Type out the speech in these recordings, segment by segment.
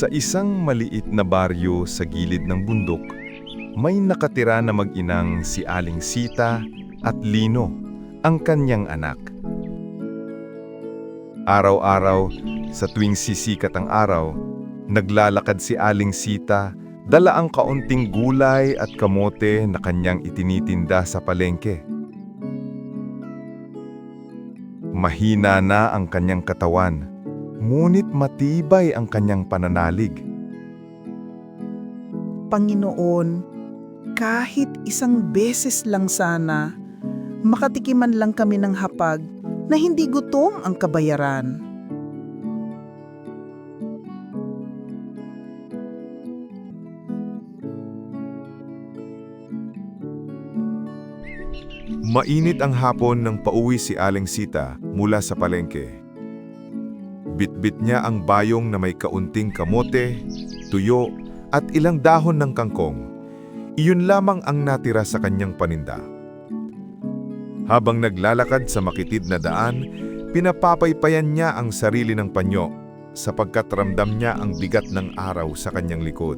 Sa isang maliit na baryo sa gilid ng bundok, may nakatira na mag-inang si Aling Sita at Lino, ang kanyang anak. Araw-araw, sa tuwing sisikat ang araw, naglalakad si Aling Sita, dala ang kaunting gulay at kamote na kanyang itinitinda sa palengke. Mahina na ang kanyang katawan, ngunit matibay ang kanyang pananalig. Panginoon, kahit isang beses lang sana, makatikiman lang kami ng hapag na hindi gutom ang kabayaran. Mainit ang hapon nang pauwi si Aling Sita mula sa palengke. Bitbit niya ang bayong na may kaunting kamote, tuyo at ilang dahon ng kangkong. Iyon lamang ang natira sa kanyang paninda. Habang naglalakad sa makitid na daan, pinapapaypayan niya ang sarili ng panyo sapagkat ramdam niya ang bigat ng araw sa kanyang likod.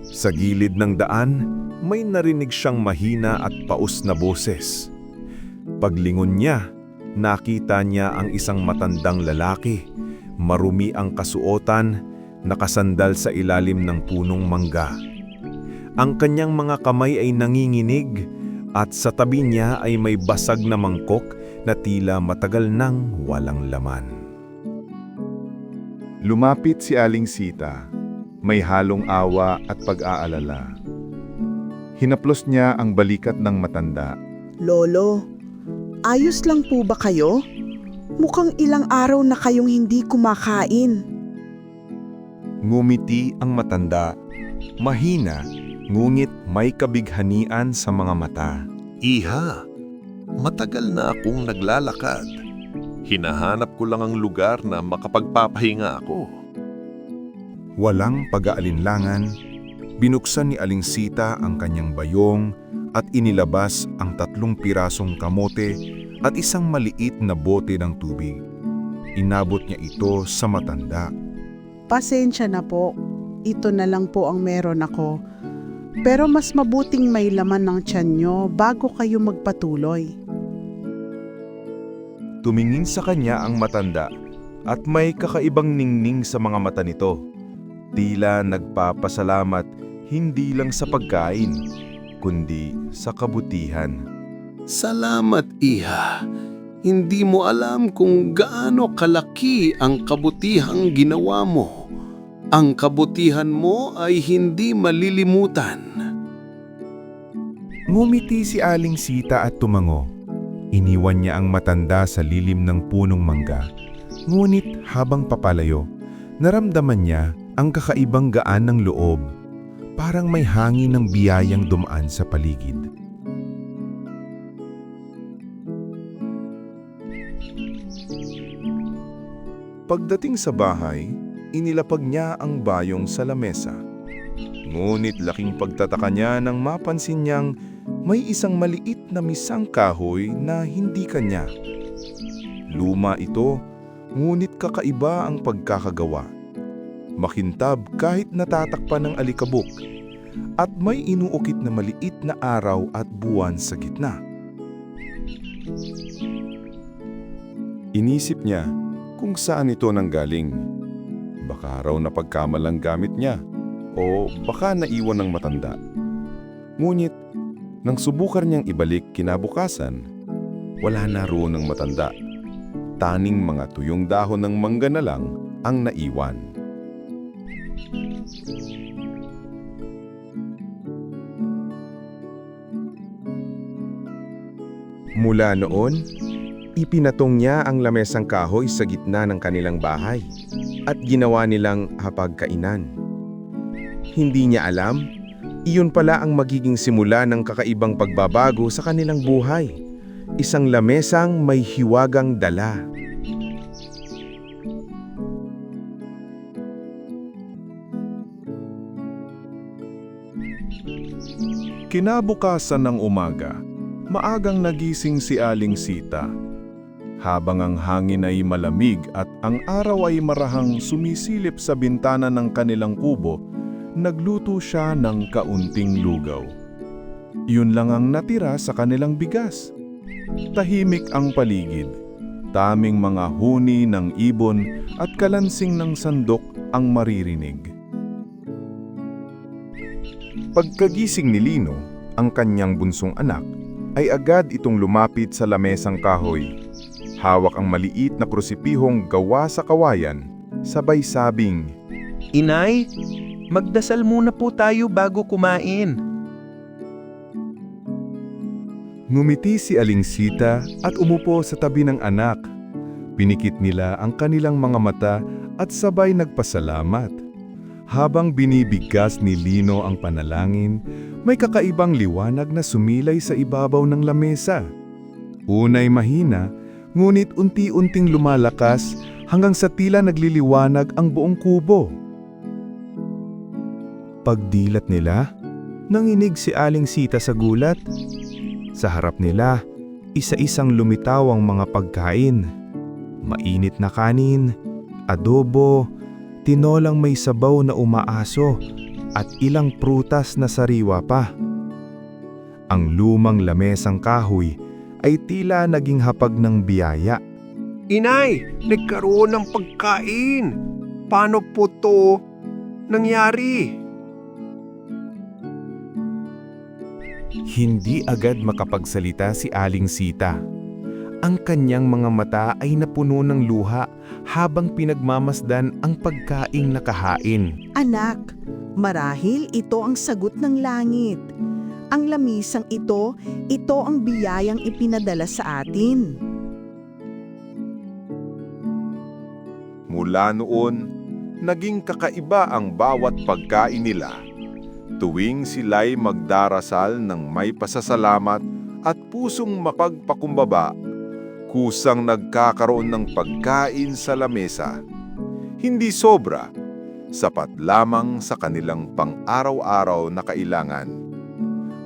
Sa gilid ng daan, may narinig siyang mahina at paus na boses. Paglingon niya, nakita niya ang isang matandang lalaki, marumi ang kasuotan, nakasandal sa ilalim ng punong mangga. Ang kanyang mga kamay ay nanginginig at sa tabi niya ay may basag na mangkok na tila matagal nang walang laman. Lumapit si Aling Sita, may halong awa at pag-aalala. Hinaplos niya ang balikat ng matanda. Lolo, ayos lang po ba kayo? Mukhang ilang araw na kayong hindi kumakain. Ngumiti ang matanda, mahina, ngunit may kabighanian sa mga mata. Iha, matagal na akong naglalakad. Hinahanap ko lang ang lugar na makapagpapahinga ako. Walang pag-aalinlangan, binuksan ni Aling Sita ang kanyang bayong at inilabas ang tatlong pirasong kamote at isang maliit na bote ng tubig. Inabot niya ito sa matanda. Pasensya na po. Ito na lang po ang meron ako. Pero mas mabuting may laman ng tiyan nyo bago kayo magpatuloy. Tumingin sa kanya ang matanda at may kakaibang ningning sa mga mata nito. Tila nagpapasalamat hindi lang sa pagkain, kundi sa kabutihan. Salamat, Iha. Hindi mo alam kung gaano kalaki ang kabutihang ginawa mo. Ang kabutihan mo ay hindi malilimutan. Ngumiti si Aling Sita at tumango. Iniwan niya ang matanda sa lilim ng punong mangga. Ngunit habang papalayo, naramdaman niya ang kakaibang gaan ng loob. Parang may hangin ng biyayang dumaan sa paligid. Pagdating sa bahay, inilapag niya ang bayong sa lamesa. Ngunit laking pagtataka niya nang mapansin niyang may isang maliit na misang kahoy na hindi kanya. Luma ito, ngunit kakaiba ang pagkakagawa. Makintab kahit natatakpan ng alikabok at may inuukit na maliit na araw at buwan sa gitna. Inisip niya kung saan ito nanggaling. Baka raw napagkamalang gamit niya o baka naiwan ng matanda. Ngunit, nang subukan niyang ibalik kinabukasan, wala na roon ng matanda. Taning mga tuyong dahon ng mangga na lang ang naiwan. Mula noon, ipinatong niya ang lamesang kahoy sa gitna ng kanilang bahay at ginawa nilang hapagkainan. Hindi niya alam, iyon pala ang magiging simula ng kakaibang pagbabago sa kanilang buhay. Isang lamesang may hiwagang dala. Kinabukasan ng umaga, maagang nagising si Aling Sita. Habang ang hangin ay malamig at ang araw ay marahang sumisilip sa bintana ng kanilang kubo, nagluto siya ng kaunting lugaw. Yun lang ang natira sa kanilang bigas. Tahimik ang paligid. Taming mga huni ng ibon at kalansing ng sandok ang maririnig. Pagkagising ni Lino, ang kanyang bunsong anak, ay agad itong lumapit sa lamesang kahoy. Hawak ang maliit na krusipihong gawa sa kawayan, sabay sabing, Inay, magdasal muna po tayo bago kumain. Ngumiti si Aling Sita at umupo sa tabi ng anak. Pinikit nila ang kanilang mga mata at sabay nagpasalamat. Habang binibigkas ni Lino ang panalangin, may kakaibang liwanag na sumilay sa ibabaw ng lamesa. Unay mahina, ngunit unti-unting lumalakas hanggang sa tila nagliliwanag ang buong kubo. Pagdilat nila, nanginig si Aling Sita sa gulat. Sa harap nila, isa-isang lumitaw ang mga pagkain. Mainit na kanin, adobo, tinolang may sabaw na umaaso, at ilang prutas na sariwa pa. Ang lumang lamesang kahoy ay tila naging hapag ng biyaya. Inay, nagkaroon ng pagkain. Paano po to nangyari? Hindi agad makapagsalita si Aling Sita. Ang kanyang mga mata ay napuno ng luha habang pinagmamasdan ang pagkaing nakahain. Anak, marahil ito ang sagot ng langit. Ang lamisang ito, ito ang biyayang ipinadala sa atin. Mula noon, naging kakaiba ang bawat pagkain nila. Tuwing sila'y magdarasal ng may pasasalamat at pusong mapagpakumbaba, kusang nagkakaroon ng pagkain sa lamesa. Hindi sobra, sapat lamang sa kanilang pang-araw-araw na kailangan.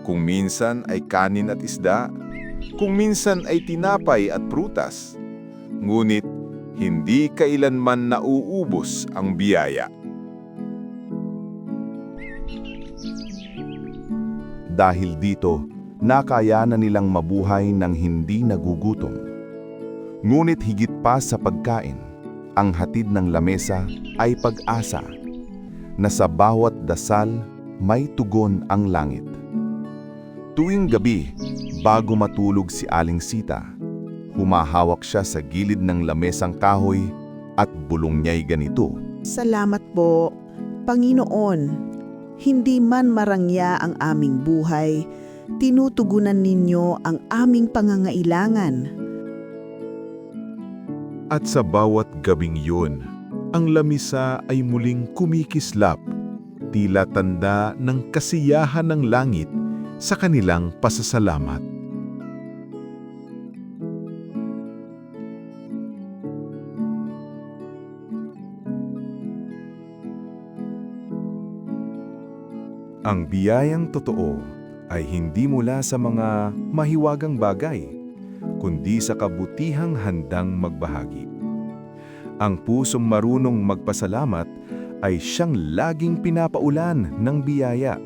Kung minsan ay kanin at isda, kung minsan ay tinapay at prutas, ngunit hindi kailanman nauubos ang biyaya. Dahil dito, nakayanan nilang mabuhay ng hindi nagugutom. Ngunit higit pa sa pagkain, ang hatid ng lamesa ay pag-asa na sa bawat dasal may tugon ang langit. Tuwing gabi, bago matulog si Aling Sita, humahawak siya sa gilid ng lamesang kahoy at bulong niya'y ganito. Salamat po, Panginoon. Hindi man marangya ang aming buhay, tinutugunan ninyo ang aming pangangailangan. At sa bawat gabing yun, ang lamisa ay muling kumikislap, tila tanda ng kasiyahan ng langit sa kanilang pasasalamat. Ang biyayang totoo ay hindi mula sa mga mahiwagang bagay, kundi sa kabutihang handang magbahagi. Ang pusong marunong magpasalamat ay siyang laging pinapaulan ng biyaya.